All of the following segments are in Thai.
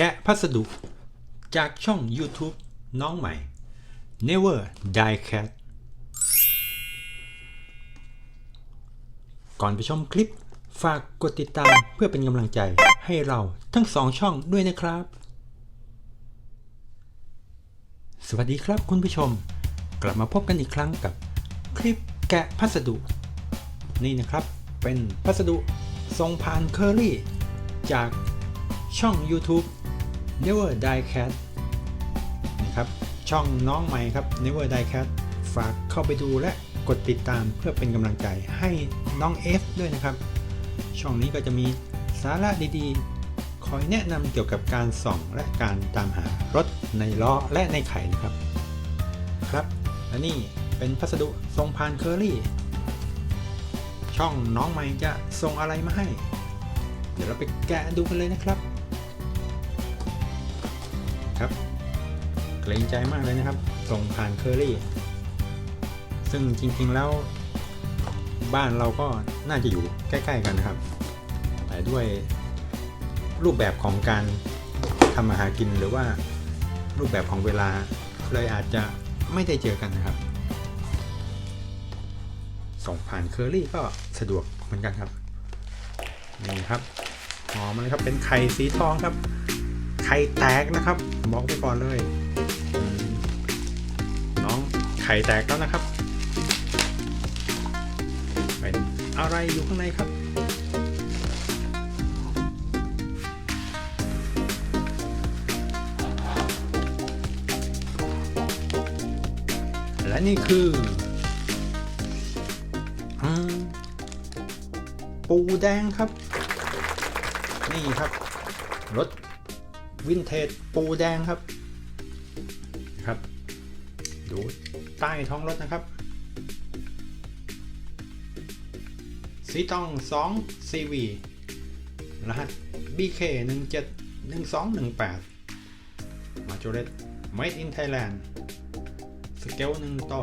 แกะพัสดุ จากช่อง YouTube น้องใหม่ Never Die Cat ก่อนไปชมคลิป ฝากกดติดตามเพื่อเป็นกำลังใจให้เราทั้งสองช่องด้วยนะครับ สวัสดีครับคุณผู้ชม กลับมาพบกันอีกครั้งกับคลิปแกะพัสดุ นี่นะครับเป็นพัสดุทรงผ่านเคอรี่จากช่อง YouTube Never Die Cat นะครับช่องน้องใหม่ครับ Never Die Cat ฝากเข้าไปดูและกดติดตามเพื่อเป็นกำลังใจให้น้อง F ด้วยนะครับ ช่องนี้ก็จะมีสาระดีๆ คอยแนะนำเกี่ยวกับการส่องและการตามหารถในล้อและในไข่นะครับ ครับ และนี่เป็นพัสดุทรงพานเคอรี่ ช่องน้องใหม่จะส่งอะไรมาให้ เดี๋ยวเราไปแกะดูกันเลยนะครับ เกรงใจมากเลยนะครับส่งผ่านเคอรี่ ซึ่งจริงๆแล้วบ้านเราก็น่าจะอยู่ใกล้ๆกันนะครับ แต่ด้วยรูปแบบของการทำอาหารกินหรือว่ารูปแบบของเวลาเลยอาจจะไม่ได้เจอกันนะครับ ส่งผ่านเคอรี่ก็สะดวกเหมือนกันครับ นี่ครับหอมเลยครับเป็นไข่สีทองครับ ไข่แตกนะครับ บอกไปก่อนเลย ไข่แตกแล้วนะครับ เป็นอะไรอยู่ข้างในครับและนี่คืออปูแดงครับ นี่ครับ รถวินเทจปูแดงครับครับ ดูใต้ท้องรถนะครับ สีตอง2 CV รหัส BK 1 7 1 2 1 8มาจูเรต Made in Thailand สเกล1ต่อ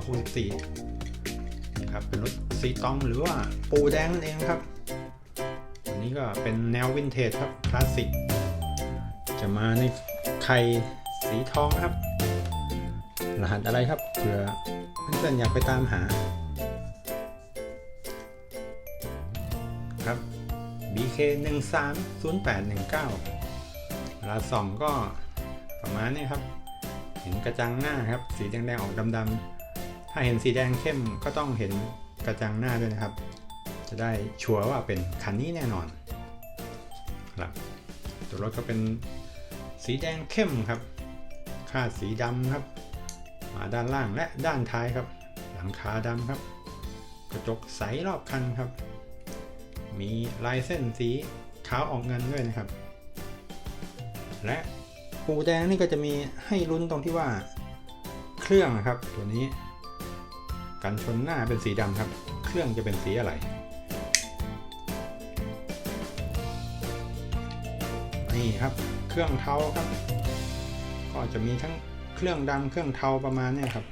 64นะครับเป็นรถสีตองหรือว่าปูแดงนั่นเองครับ อันนี้ก็เป็นแนววินเทจครับ คลาสสิก จะมาในไข่สีทองครับ รหัสอะไรครับเผื่อเพื่อนๆอยากไปตามหา ครับ BK 1 3 0 8 1 9ราส่องก็ประมาณนี้ครับ เห็นกระจังหน้าครับ สีแดงๆออกดำๆถ้าเห็นสีแดงเข้มก็ต้องเห็นกระจังหน้าด้วยนะครับ จะได้ชัวร์ว่าเป็นคันนี้แน่นอนครับตัวรถก็เป็นสีแดงเข้มครับ ค่าดสีดำครับ มาด้านล่างและด้านท้ายครับ หลังคาดำครับ กระจกใสรอบคันครับ มีลายเส้นสีขาวออกเงินด้วยนะครับ และปูแดงนี่ก็จะมีให้ลุ้นตรงที่ว่าเครื่องนะครับ ตัวนี้ กันชนหน้าเป็นสีดำครับ เครื่องจะเป็นสีอะไรนี่ครับ เครื่องเท้าครับ ก็จะมีทั้ง รื่องดำเครื่องเทาประมาณเนี้ครับ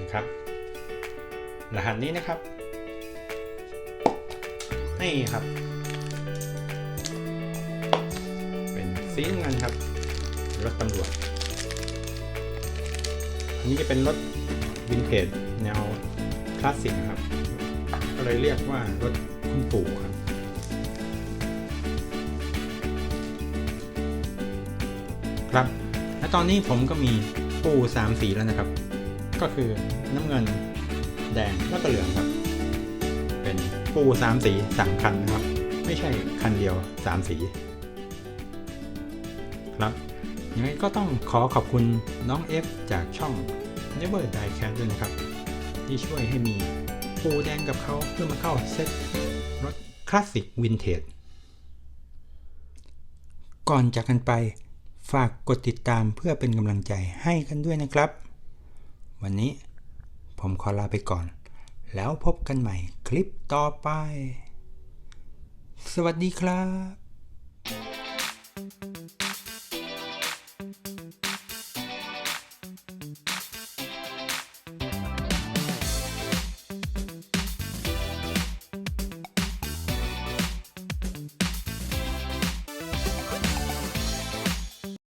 นะครับ รหัสนี้นะครับ นี่ครับ เป็นสีน้ำเงินครับ รถตำรวจ อันนี้จะเป็นรถวินเทจแนวคลาสสิกครับ ก็เลยเรียกว่ารถคุณปู่ครับครับ และตอนนี้ผมก็มี ปูสามสีแล้วนะครับ ก็คือน้ำเงินแดงแล้วก็เหลืองครับ เป็นปูสามสีสามคันนะครับ ไม่ใช่คันเดียวสามสีครับยังไงก็ต้องขอขอบคุณน้อง F จากช่อง Never Die Cat ด้วยนะครับ ที่ช่วยให้มีปูแดงกับเขาเพื่อมาเข้าเซ็ตรถคลาสสิกวินเทจก่อนจากกันไป ฝากกดติดตามเพื่อเป็นกำลังใจให้กันด้วยนะครับ วันนี้ผมขอลาไปก่อน แล้วพบกันใหม่คลิปต่อไป สวัสดีครับ